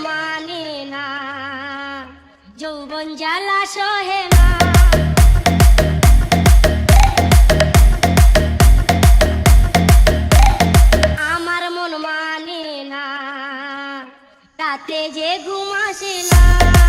মানে না যৌবন জ্বালা সহে না আমার মন মানে না রাতে যে ঘুম আসে না